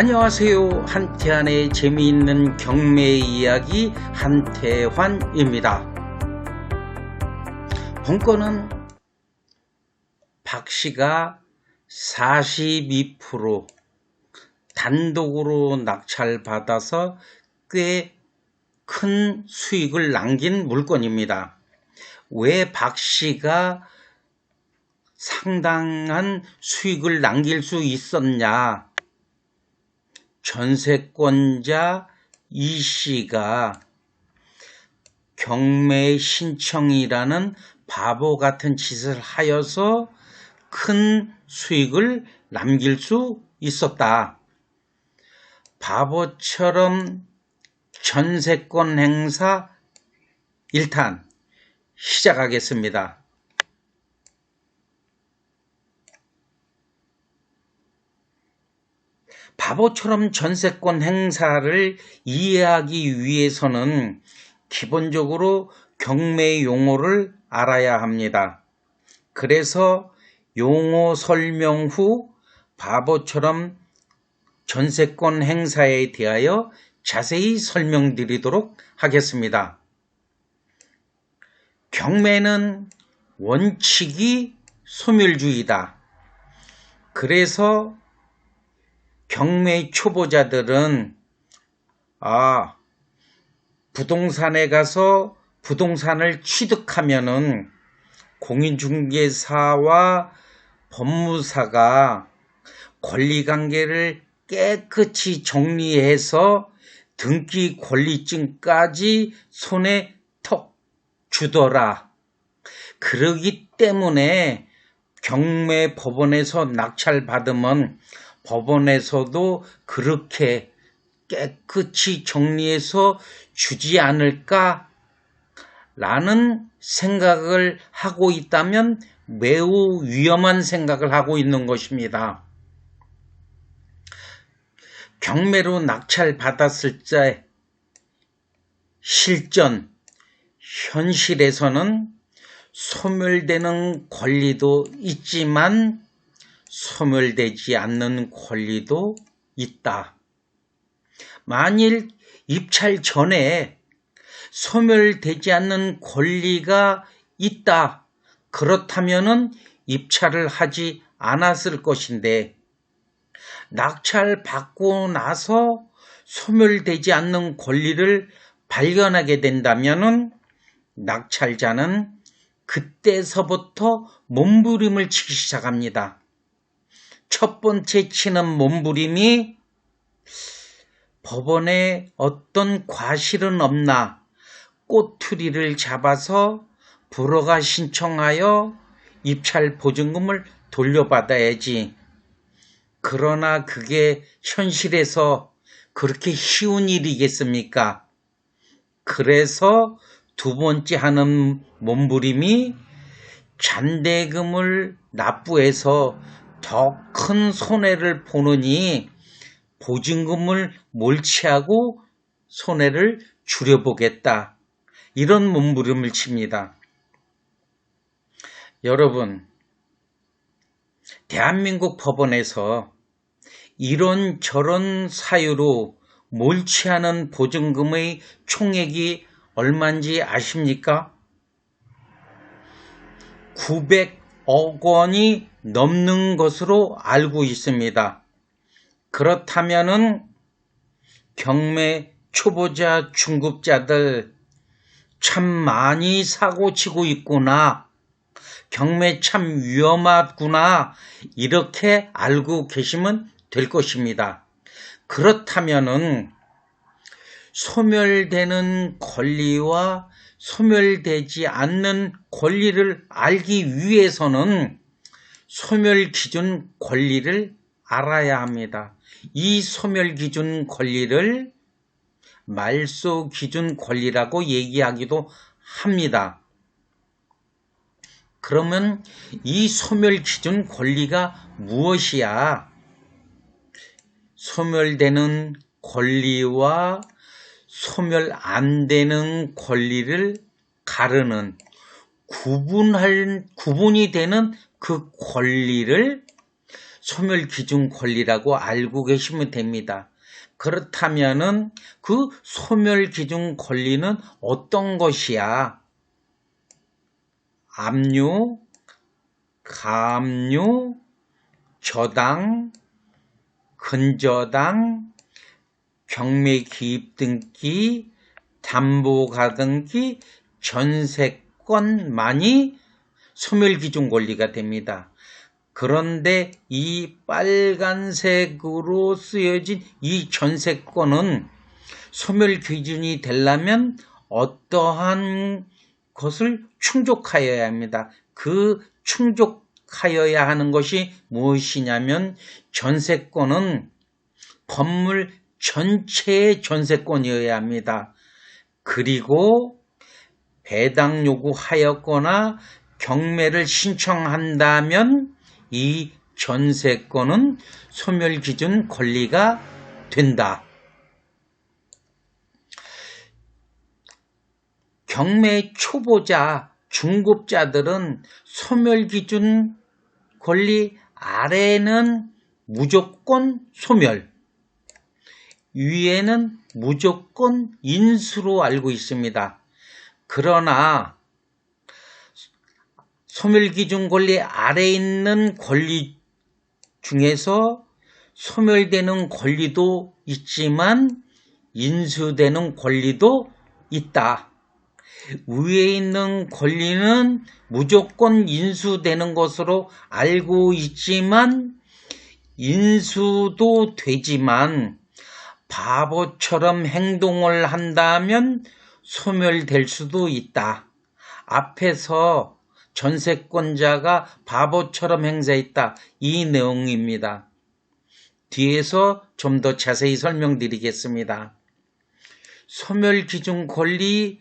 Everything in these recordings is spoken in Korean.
안녕하세요. 한태환의 재미있는 경매 이야기 한태환입니다. 본건은 박 씨가 42% 단독으로 낙찰받아서 꽤 큰 수익을 남긴 물건입니다. 왜 박 씨가 상당한 수익을 남길 수 있었냐? 전세권자 이 씨가 경매 신청이라는 바보 같은 짓을 하여서 큰 수익을 남길 수 있었다. 바보처럼 전세권 행사 1탄 시작하겠습니다. 바보처럼 전세권 행사를 이해하기 위해서는 기본적으로 경매 용어를 알아야 합니다. 그래서 용어 설명 후 바보처럼 전세권 행사에 대하여 자세히 설명드리도록 하겠습니다. 경매는 원칙이 소멸주의다. 그래서 경매 초보자들은 아 부동산에 가서 부동산을 취득하면은 공인중개사와 법무사가 권리관계를 깨끗이 정리해서 등기 권리증까지 손에 턱 주더라. 그러기 때문에 경매 법원에서 낙찰 받으면 법원에서도 그렇게 깨끗이 정리해서 주지 않을까? 라는 생각을 하고 있다면 매우 위험한 생각을 하고 있는 것입니다. 경매로 낙찰 받았을 때 실전, 현실에서는 소멸되는 권리도 있지만 소멸되지 않는 권리도 있다. 만일 입찰 전에 소멸되지 않는 권리가 있다. 그렇다면은 입찰을 하지 않았을 것인데 낙찰 받고 나서 소멸되지 않는 권리를 발견하게 된다면은 낙찰자는 그때서부터 몸부림을 치기 시작합니다. 첫 번째 치는 몸부림이 법원에 어떤 과실은 없나 꼬투리를 잡아서 불허가 신청하여 입찰 보증금을 돌려받아야지. 그러나 그게 현실에서 그렇게 쉬운 일이겠습니까? 그래서 두 번째 하는 몸부림이 잔대금을 납부해서 더 큰 손해를 보느니 보증금을 몰치하고 손해를 줄여보겠다. 이런 몸부림을 칩니다. 여러분, 대한민국 법원에서 이런 저런 사유로 몰치하는 보증금의 총액이 얼마인지 아십니까? 900억 원이 넘는 것으로 알고 있습니다. 그렇다면은 경매 초보자 중급자들 참 많이 사고 치고 있구나. 경매 참 위험하구나. 이렇게 알고 계시면 될 것입니다. 그렇다면은 소멸되는 권리와 소멸되지 않는 권리를 알기 위해서는 소멸 기준 권리를 알아야 합니다. 이 소멸 기준 권리를 말소 기준 권리라고 얘기하기도 합니다. 그러면 이 소멸 기준 권리가 무엇이야? 소멸되는 권리와 소멸 안 되는 권리를 가르는 구분할 구분이 되는 그 권리를 소멸 기준 권리라고 알고 계시면 됩니다. 그렇다면은 그 소멸 기준 권리는 어떤 것이야? 압류, 감류, 저당, 근저당, 경매 기입 등기, 담보 가 등기, 전세권만이 소멸 기준 권리가 됩니다. 그런데 이 빨간색으로 쓰여진 이 전세권은 소멸 기준이 되려면 어떠한 것을 충족하여야 합니다. 그 충족하여야 하는 것이 무엇이냐면 전세권은 건물 전체의 전세권이어야 합니다. 그리고 배당 요구하였거나 경매를 신청한다면 이 전세권은 소멸 기준 권리가 된다. 경매 초보자, 중급자들은 소멸 기준 권리 아래는 무조건 소멸, 위에는 무조건 인수로 알고 있습니다. 그러나 소멸기준 권리 아래 있는 권리 중에서 소멸되는 권리도 있지만 인수되는 권리도 있다. 위에 있는 권리는 무조건 인수되는 것으로 알고 있지만 인수도 되지만 바보처럼 행동을 한다면 소멸될 수도 있다. 앞에서 전세권자가 바보처럼 행사했다. 이 내용입니다. 뒤에서 좀 더 자세히 설명드리겠습니다. 소멸 기준 권리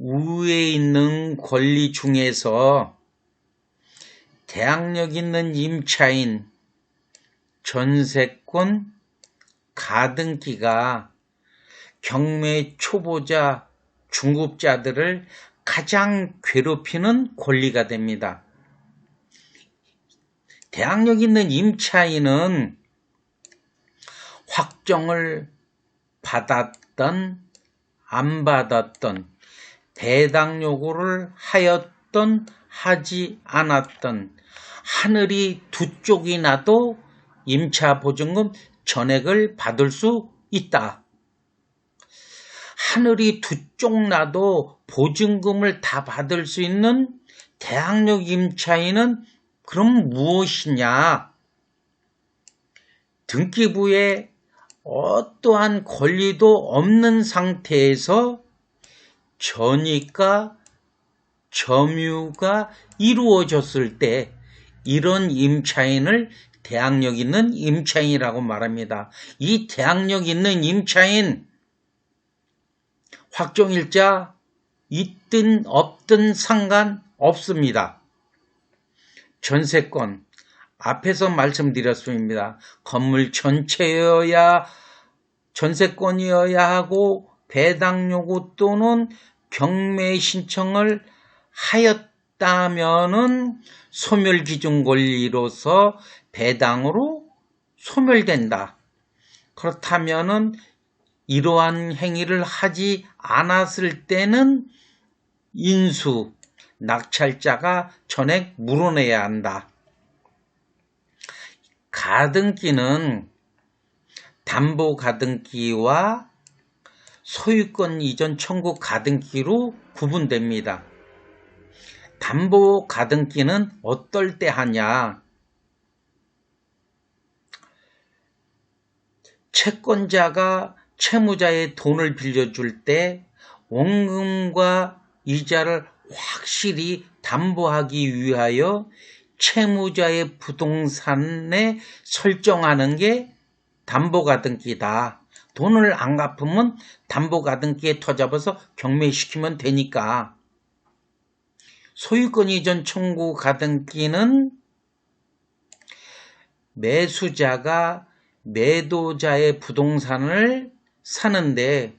위에 있는 권리 중에서 대항력 있는 임차인, 전세권, 가등기가 경매 초보자, 중급자들을 가장 괴롭히는 권리가 됩니다. 대항력 있는 임차인은 확정을 받았던 안 받았던 배당 요구를 하였던 하지 않았던 하늘이 두 쪽이 나도 임차 보증금 전액을 받을 수 있다. 하늘이 두 쪽 나도 보증금을 다 받을 수 있는 대학력 임차인은 그럼 무엇이냐? 등기부에 어떠한 권리도 없는 상태에서 전이가 점유가 이루어졌을 때 이런 임차인을 대학력 있는 임차인이라고 말합니다. 이 대학력 있는 임차인 확정일자 있든 없든 상관없습니다. 전세권 앞에서 말씀드렸습니다. 건물 전체여야 전세권이어야 하고 배당 요구 또는 경매 신청을 하였다면은 소멸 기준 권리로서 배당으로 소멸된다. 그렇다면은 이러한 행위를 하지 않았을 때는 인수, 낙찰자가 전액 물어내야 한다. 가등기는 담보 가등기와 소유권 이전 청구 가등기로 구분됩니다. 담보 가등기는 어떨 때 하냐? 채권자가 채무자의 돈을 빌려줄 때 원금과 이자를 확실히 담보하기 위하여 채무자의 부동산에 설정하는 게 담보가등기다. 돈을 안 갚으면 담보가등기에 터잡아서 경매시키면 되니까. 소유권 이전 청구 가등기는 매수자가 매도자의 부동산을 사는데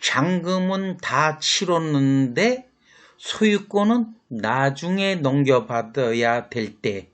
잔금은 다 치렀는데 소유권은 나중에 넘겨받아야 될 때.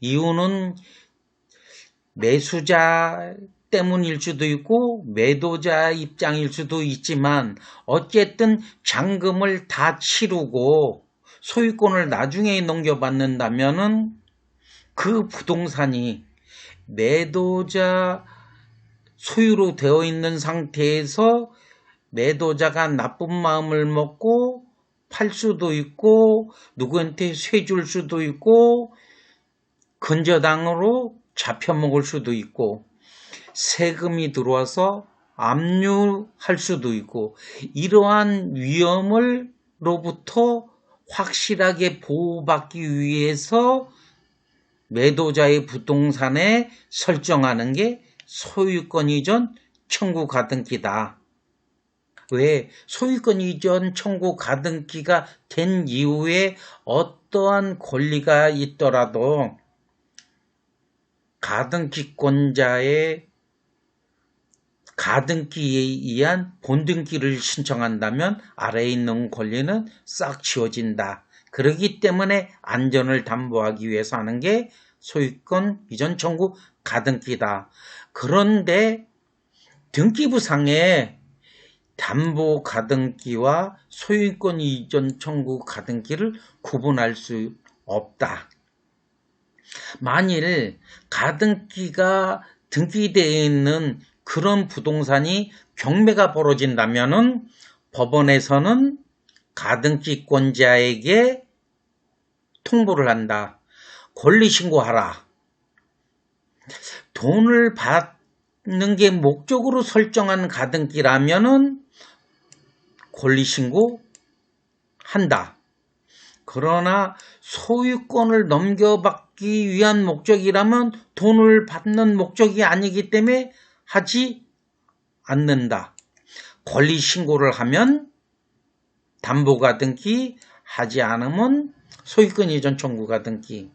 이유는 매수자 때문일 수도 있고 매도자 입장일 수도 있지만 어쨌든 잔금을 다 치르고 소유권을 나중에 넘겨받는다면은 그 부동산이 매도자 소유로 되어 있는 상태에서 매도자가 나쁜 마음을 먹고 팔 수도 있고 누구한테 쇠 줄 수도 있고 근저당으로 잡혀먹을 수도 있고 세금이 들어와서 압류할 수도 있고 이러한 위험을로부터 확실하게 보호받기 위해서 매도자의 부동산에 설정하는 게 소유권 이전 청구 가등기다. 왜 소유권 이전 청구 가등기가 된 이후에 어떠한 권리가 있더라도 가등기권자의 가등기에 의한 본등기를 신청한다면 아래에 있는 권리는 싹 지워진다. 그러기 때문에 안전을 담보하기 위해서 하는 게 소유권 이전 청구 가등기다. 그런데 등기부상에 담보 가등기와 소유권 이전 청구 가등기를 구분할 수 없다. 만일 가등기가 등기되어 있는 그런 부동산이 경매가 벌어진다면은 법원에서는 가등기권자에게 통보를 한다. 권리 신고하라. 돈을 받는 게 목적으로 설정한 가등기라면은 권리 신고 한다. 그러나 소유권을 넘겨받기 위한 목적이라면 돈을 받는 목적이 아니기 때문에 하지 않는다. 권리 신고를 하면 담보가 등기 하지 않으면 소유권 이전 청구가 등기.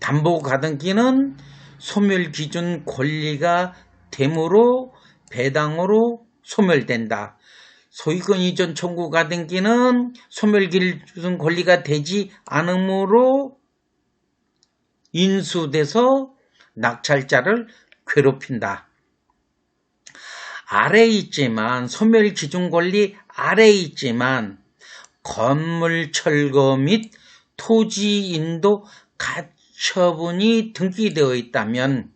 담보가 등기는 소멸 기준 권리가 되므로 배당으로 소멸된다. 소유권 이전 청구가 등기는 소멸 기준 권리가 되지 않으므로 인수돼서 낙찰자를 괴롭힌다. 아래에 있지만 소멸 기준 권리 아래에 있지만 건물 철거 및 토지 인도 가 처분이 등기되어 있다면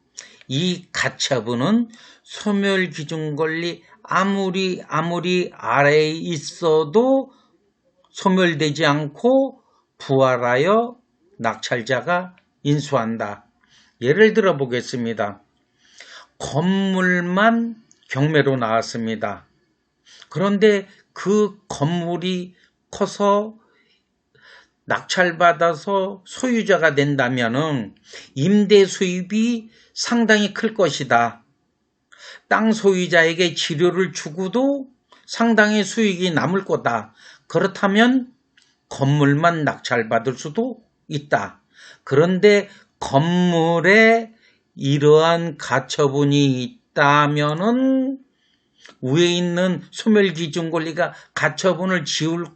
이 가처분은 소멸 기준 권리 아무리 아무리 아래에 있어도 소멸되지 않고 부활하여 낙찰자가 인수한다. 예를 들어 보겠습니다. 건물만 경매로 나왔습니다. 그런데 그 건물이 커서 낙찰받아서 소유자가 된다면 임대 수입이 상당히 클 것이다. 땅 소유자에게 지료를 주고도 상당히 수익이 남을 거다. 그렇다면 건물만 낙찰받을 수도 있다. 그런데 건물에 이러한 가처분이 있다면은 위에 있는 소멸 기준 권리가 가처분을 지울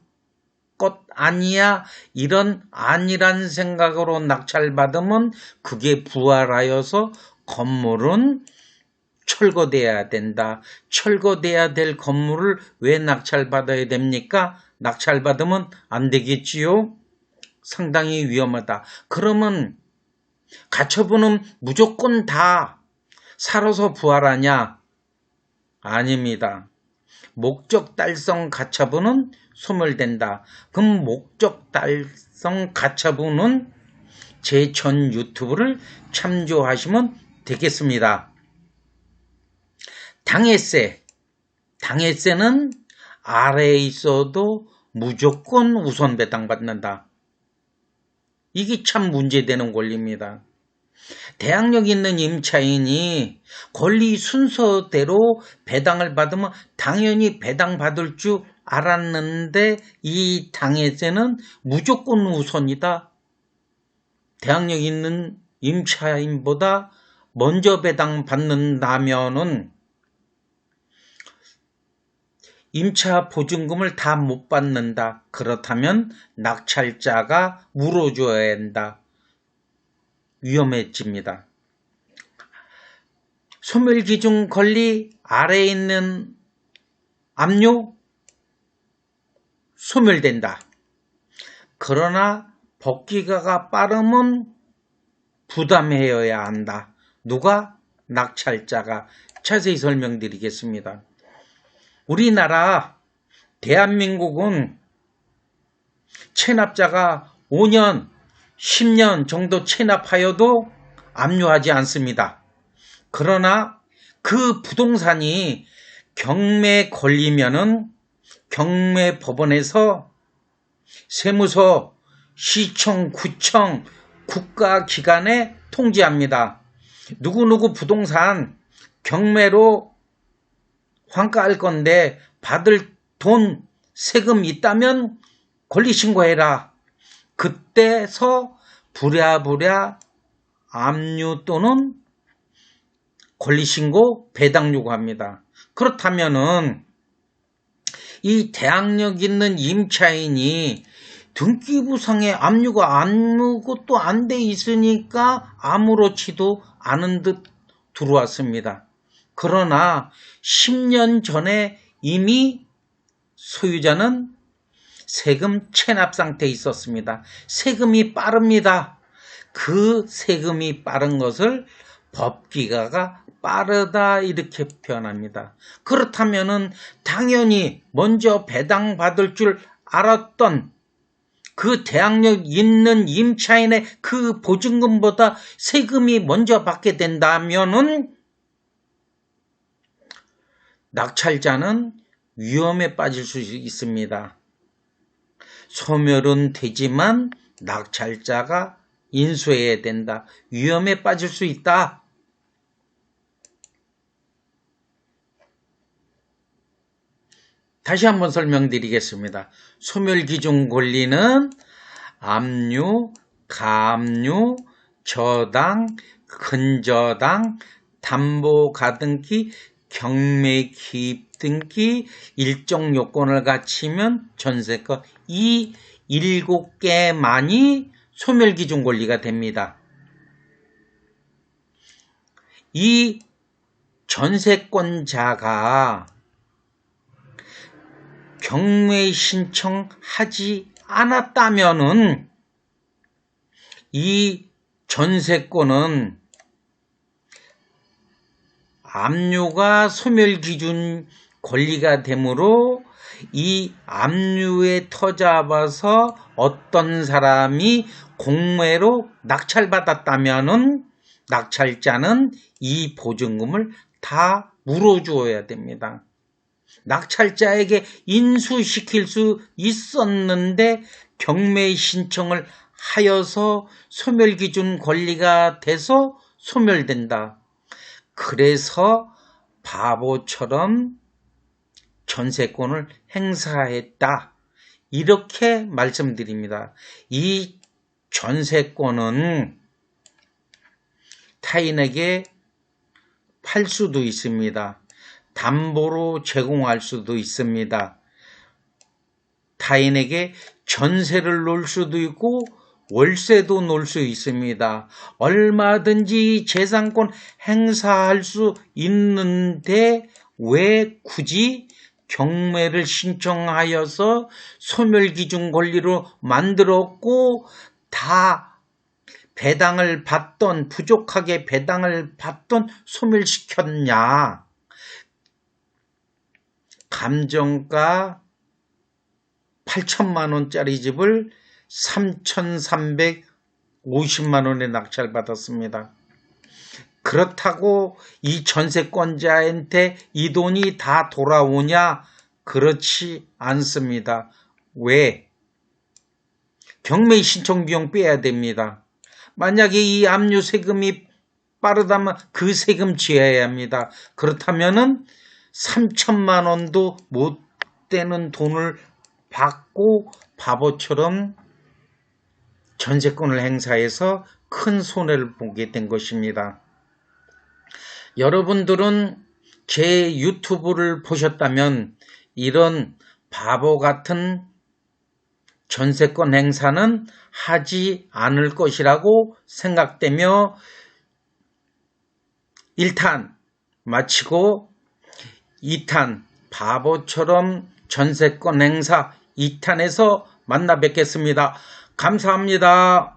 것 아니야 이런 아니란 생각으로 낙찰받으면 그게 부활하여서 건물은 철거돼야 된다. 철거돼야 될 건물을 왜 낙찰받아야 됩니까? 낙찰받으면 안 되겠지요? 상당히 위험하다. 그러면 가처분은 무조건 다 살아서 부활하냐? 아닙니다. 목적 달성 가처분은 소멸된다. 그럼 목적 달성 가처분은 제 전 유튜브를 참조하시면 되겠습니다. 당해세. 당해세는 아래에 있어도 무조건 우선 배당받는다. 이게 참 문제되는 권리입니다. 대항력 있는 임차인이 권리 순서대로 배당을 받으면 당연히 배당받을 줄 알았는데 이 당에서는 무조건 우선이다. 대항력 있는 임차인보다 먼저 배당받는다면은 임차 보증금을 다 못 받는다. 그렇다면 낙찰자가 물어줘야 한다. 위험해집니다. 소멸 기준 권리 아래에 있는 압류 소멸된다. 그러나 복귀가가 빠르면 부담해야 한다. 누가? 낙찰자가 자세히 설명드리겠습니다. 우리나라 대한민국은 체납자가 5년, 10년 정도 체납하여도 압류하지 않습니다. 그러나 그 부동산이 경매 걸리면은 경매 법원에서 세무서, 시청, 구청, 국가기관에 통지합니다. 누구누구 부동산 경매로 환가할 건데 받을 돈 세금 있다면 권리 신고해라. 그때서 부랴부랴 압류 또는 권리신고 배당 요구합니다. 그렇다면은 이 대항력 있는 임차인이 등기부상에 압류가 아무것도 안 돼 있으니까 아무렇지도 않은 듯 들어왔습니다. 그러나 10년 전에 이미 소유자는 세금 체납 상태에 있었습니다. 세금이 빠릅니다. 그 세금이 빠른 것을 법기가가 빠르다 이렇게 표현합니다. 그렇다면은 당연히 먼저 배당받을 줄 알았던 그 대항력 있는 임차인의 그 보증금보다 세금이 먼저 받게 된다면은 낙찰자는 위험에 빠질 수 있습니다. 소멸은 되지만 낙찰자가 인수해야 된다. 위험에 빠질 수 있다. 다시 한번 설명드리겠습니다. 소멸 기준 권리는 압류, 감류, 저당, 근저당, 담보 가등기, 경매기입 등기, 일정 요건을 갖추면 전세권 이 일곱 개만이 소멸 기준 권리가 됩니다. 이 전세권자가 경매 신청하지 않았다면은 이 전세권은 압류가 소멸 기준 권리가 되므로 이 압류에 터잡아서 어떤 사람이 공매로 낙찰받았다면은 낙찰자는 이 보증금을 다 물어주어야 됩니다. 낙찰자에게 인수시킬 수 있었는데 경매 신청을 하여서 소멸 기준 권리가 돼서 소멸된다. 그래서 바보처럼 전세권을 행사했다. 이렇게 말씀드립니다. 이 전세권은 타인에게 팔 수도 있습니다. 담보로 제공할 수도 있습니다. 타인에게 전세를 놓을 수도 있고 월세도 놓을 수 있습니다. 얼마든지 재산권 행사할 수 있는데 왜 굳이 경매를 신청하여서 소멸 기준 권리로 만들었고 다 배당을 받던 부족하게 배당을 받던 소멸시켰냐? 감정가 8천만 원짜리 집을 3,350만 원에 낙찰받았습니다. 그렇다고 이 전세권자한테 이 돈이 다 돌아오냐? 그렇지 않습니다. 왜? 경매 신청 비용 빼야 됩니다. 만약에 이 압류 세금이 빠르다면 그 세금 지어야 합니다. 그렇다면은 3천만 원도 못 되는 돈을 받고 바보처럼 전세권을 행사해서 큰 손해를 보게 된 것입니다. 여러분들은 제 유튜브를 보셨다면 이런 바보 같은 전세권 행사는 하지 않을 것이라고 생각되며 일단 마치고 2탄 바보처럼 전세권 행사 2탄에서 만나 뵙겠습니다. 감사합니다.